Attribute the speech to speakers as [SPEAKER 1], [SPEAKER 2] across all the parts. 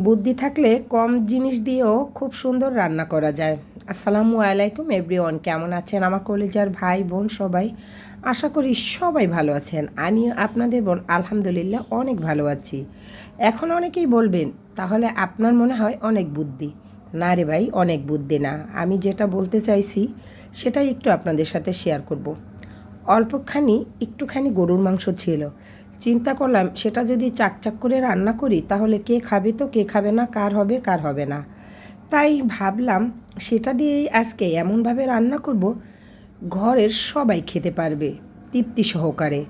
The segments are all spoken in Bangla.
[SPEAKER 1] বুদ্ধি থাকলে কম জিনিস দিয়েও খুব সুন্দর রান্না করা যায়। আসসালামু আলাইকুম এভরিওয়ান, কেমন আছেন? আমার কলেজার ভাই বোন সবাই, আশা করি সবাই ভালো আছেন। আমি আপনাদের বোন, আলহামদুলিল্লাহ, অনেক ভালো আছি। এখন অনেকেই বলবেন, তাহলে আপনার মনে হয় অনেক বুদ্ধি? না রে ভাই, অনেক বুদ্ধি না। আমি যেটা বলতে চাইছি, সেটাই একটু আপনাদের সাথে শেয়ার করব। অল্পখানি, একটুখানি গরুর মাংস ছিল। চিন্তা করলাম, সেটা যদি চাকচাক করে রান্না করি, তাহলে কে খাবে তো, কে খাবে না, কার হবে কার হবে না। তাই ভাবলাম, সেটা দিয়েই আজকে এমনভাবে রান্না করব, ঘরের সবাই খেতে পারবে, তৃপ্তি সহকারে।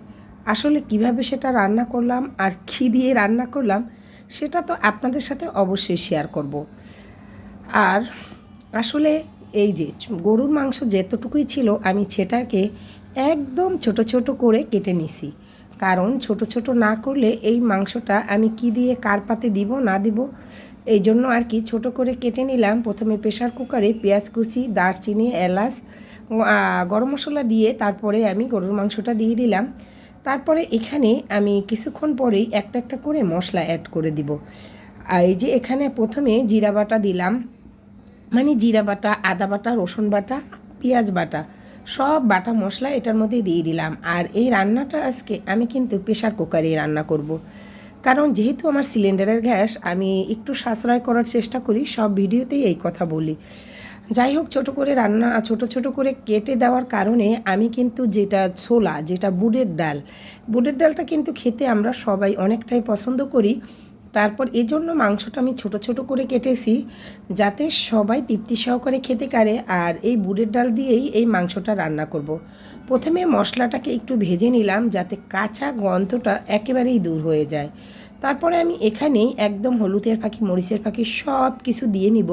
[SPEAKER 1] আসলে কীভাবে সেটা রান্না করলাম আর কী দিয়ে রান্না করলাম, সেটা তো আপনাদের সাথে অবশ্যই শেয়ার করব। আর আসলে এই যে গরুর মাংস যেতটুকুই ছিল, আমি সেটাকে একদম ছোট ছোট করে কেটে নিছি। কারণ ছোট ছোট না করলে এই মাংসটা আমি কি দিয়ে কার পাতে দিব, না দিব, এই জন্য আর কি ছোট করে কেটে নিলাম। প্রথমে প্রেশার কুকারে পেঁয়াজ কুচি, দারচিনি, এলাচ গরম মশলা দিয়ে তারপরে আমি গরুর মাংসটা দিয়ে দিলাম। তারপরে এখানে আমি কিছুক্ষণ পরেই একটা একটা করে মশলা অ্যাড করে দিব। এই যে এখানে প্রথমে জিরা বাটা দিলাম। মানে জিরা বাটা, আদা বাটা, রসুন বাটা, পেঁয়াজ বাটা। সব বাটা মশলা এটার মধ্যে দিয়ে দিলাম। আর এই রান্নাটা আজকে আমি কিন্তু প্রেশার কুকারে রান্না করব। কারণ যেহেতু আমার সিলিন্ডারের গ্যাস, আমি একটু সাশ্রয় করার চেষ্টা করি, সব ভিডিওতেই এই কথা বলি। যাই হোক, ছোট করে রান্না, ছোট ছোট করে কেটে দেওয়ার কারণে আমি কিন্তু যেটা ছোলা, যেটা বুটের ডাল, বুটের ডালটা কিন্তু খেতে আমরা সবাই অনেকটাই পছন্দ করি। তারপর এজন্য মাংসটা আমি ছোট ছোট করে কেটেছি যাতে সবাই তৃপ্তি সহকারে খেতে পারে আর এই বুড়ের ডাল দিয়েই এই মাংসটা রান্না করব। প্রথমে মশলাটাকে একটু ভেজে নিলাম যাতে কাঁচা গন্ধটা একেবারেই দূর হয়ে যায় তারপরে আমি এখানেই একদম হলুদের ফাঁকি, মরিচের ফাঁকি সব কিছু দিয়ে নিব।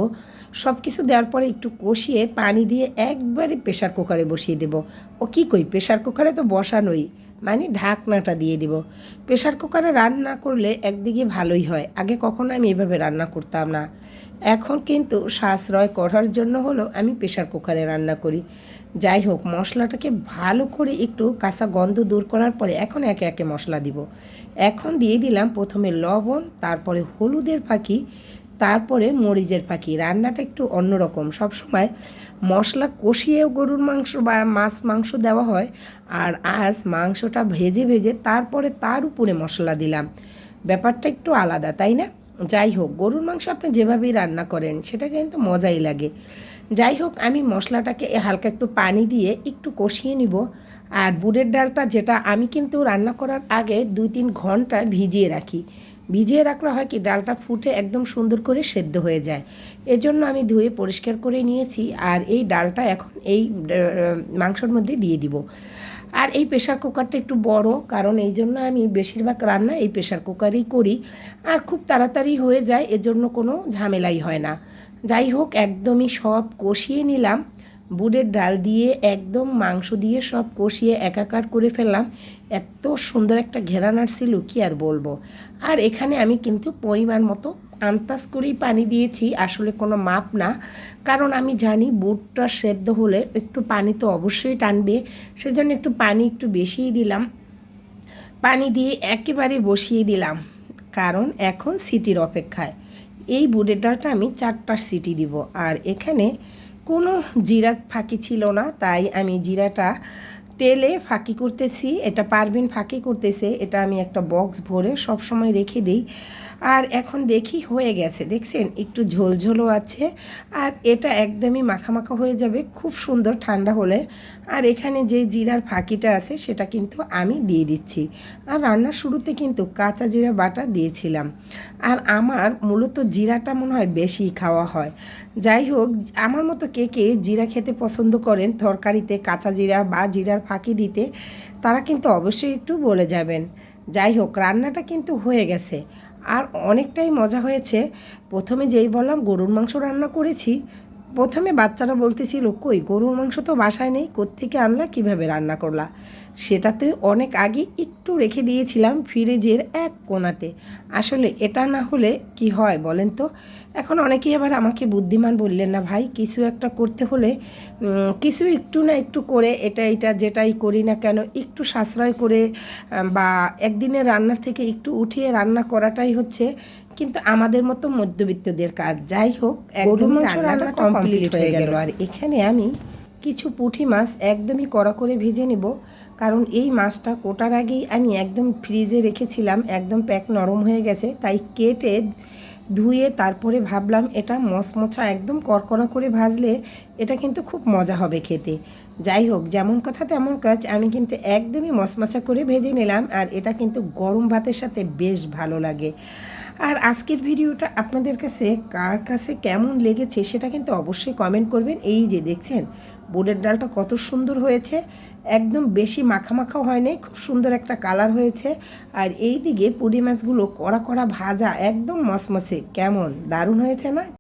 [SPEAKER 1] সব কিছু দেওয়ার পরে একটু কষিয়ে পানি দিয়ে একবারে প্রেশার কুকারে বসিয়ে দেব। ও কি কই প্রেশার কুকারে তো বসানোই মানে ঢাকনাটা দিয়ে দিব। প্রেশার কুকারে রান্না করলে একদিকে ভালোই হয়, আগে কখনো আমি এভাবে রান্না করতাম না। এখন কিন্তু সাশ্রয় করার জন্য হলো আমি প্রেশার কুকারে রান্না করি। যাই হোক, মশলাটাকে ভালো করে একটু কাঁচা গন্ধ দূর করার পরে এখন একে একে মশলা দিব। এখন দিয়ে দিলাম প্রথমে লবণ, তারপরে হলুদের ফাঁকি, তারপরে মরিচের ফাঁকি। রান্নাটা একটু অন্যরকম। সবসময় মশলা কষিয়ে গরুর মাংস বা মাছ মাংস দেওয়া হয় আর আজ মাংসটা ভেজে ভেজে তারপরে তার উপরে মশলা দিলাম। ব্যাপারটা একটু আলাদা, তাই না? যাই হোক, গরুর মাংস আপনি যেভাবেই রান্না করেন, সেটা কিন্তু মজাই লাগে। যাই হোক, আমি মশলাটাকে হালকা একটু পানি দিয়ে একটু কষিয়ে নিব। আর বুটের ডালটা যেটা আমি কিন্তু রান্না করার আগে দুই তিন ঘণ্টা ভিজিয়ে রাখি। ভিজিয়ে রাখলে হয় কি, ডালটা ফুটে একদম সুন্দর করে সেদ্ধ হয়ে যায়। এজন্য আমি ধুয়ে পরিষ্কার করে নিয়েছি। আর এই ডালটা এখন এই মাংসর মধ্যে দিয়ে দিব। আর এই প্রেশার কুকারটা একটু বড়, কারণ এই জন্য আমি বেশিরভাগ রান্না এই প্রেশার কুকারেই করি। আর খুব তাড়াতাড়ি হয়ে যায় এজন্য কোনো ঝামেলাই হয় না। যাই হোক, একদমই সব কষিয়ে নিলাম। বুটের ডাল দিয়ে একদম মাংস দিয়ে সব কষিয়ে একাকার করে ফেললাম। এত সুন্দর একটা ঘেরানার ছিল, কি আর বলব। আর এখানে আমি কিন্তু পরিমাণ মতো আন্তাজ করেই পানি দিয়েছি, আসলে কোনো মাপ না। কারণ আমি জানি বুটটা সেদ্ধ হলে একটু পানি তো অবশ্যই টানবে, সেজন্য একটু পানি একটু বেশিই দিলাম। পানি দিয়ে একেবারে বসিয়ে দিলাম, কারণ এখন সিটির অপেক্ষায়। এই বুটের ডালটা আমি চারটা সিটি দিব, আর এখানে কোনো জিরা ফাঁকি ছিল না, তাই আমি জিরাটা তেলে ফাঁকি করতেছি, এটা পারবিন ফাঁকি করতেছে, এটা আমি একটা বক্স ভরে সব সময় রেখে দিই। আর এখন দেখি হয়ে গেছে, দেখছেন? একটু ঝোলঝোলও আছে, আর এটা একদমই মাখা মাখা হয়ে যাবে, খুব সুন্দর ঠান্ডা হলে। আর এখানে যে জিরার ফাঁকিটা আছে, সেটা কিন্তু আমি দিয়ে দিচ্ছি। আর রান্নার শুরুতে কিন্তু কাঁচা জিরা বাটা দিয়েছিলাম। আর আমার মূলত জিরাটা মনে হয় বেশি খাওয়া হয়। যাই হোক, আমার মতো কে কে জিরা খেতে পছন্দ করেন, তরকারিতে কাঁচা জিরা বা জিরার ফাঁকি দিতে, তারা কিন্তু অবশ্যই একটু বলে যাবেন। যাই হোক, রান্নাটা কিন্তু হয়ে গেছে। আর অনেকটাই মজা হয়েছে। প্রথমে যেই বললাম, গরুর মাংস রান্না করেছি। প্রথমে বাচ্চারা বলতেছিল, কই, গরুর মাংস তো বাসায় নেই, কোত্থেকে আনলা, কীভাবে রান্না করলা? সেটাতে অনেক আগে একটু রেখে দিয়েছিলাম ফ্রিজের এক কোণাতে আসলে এটা না হলে কি হয় বলেন তো? এখন অনেকেই আবার আমাকে বুদ্ধিমান বললেন না, ভাই, কিছু একটা করতে হলে কিছু একটু না একটু করে, এটা এটা, যেটাই করি না কেন, একটু সাশ্রয় করে, বা একদিনের রান্নার থেকে একটু উঠিয়ে রান্না করাটাই হচ্ছে কিন্তু আমাদের মতো মধ্যবিত্তদের কাজ যাই হোক একদম রান্নাটা কমপ্লিট হয়ে গেল। আর এখানে আমি কিছু পুঁটি মাছ একদমই কড়া করে ভেজে নেব কারণ এই মাছটা কোটার আগেই আমি একদম ফ্রিজে রেখেছিলাম একদম প্যাক নরম হয়ে গেছে তাই কেটে ধুয়ে তারপরে ভাবলাম এটা মচমচা একদম কড়কড়া করে ভাজলে এটা কিন্তু খুব মজা হবে খেতে। যাই হোক যেমন কথা তেমন কাজ আমি কিন্তু একদমই মচমচা করে ভেজে নিলাম আর এটা কিন্তু গরম ভাতের সাথে বেশ ভালো লাগে। আর আজকের ভিডিওটা আপনাদের কাছে কার কাছে কেমন লেগেছে সেটা কিন্তু অবশ্যই কমেন্ট করবেন। এই যে দেখছেন বোর্ডের ডালটা কত সুন্দর হয়েছে, একদম বেশি মাখা মাখাও হয়নি, খুব সুন্দর একটা কালার হয়েছে। আর এই দিকে পুঁটি মাছগুলো কড়া কড়া ভাজা, একদম মসমসে কেমন? দারুণ হয়েছে না?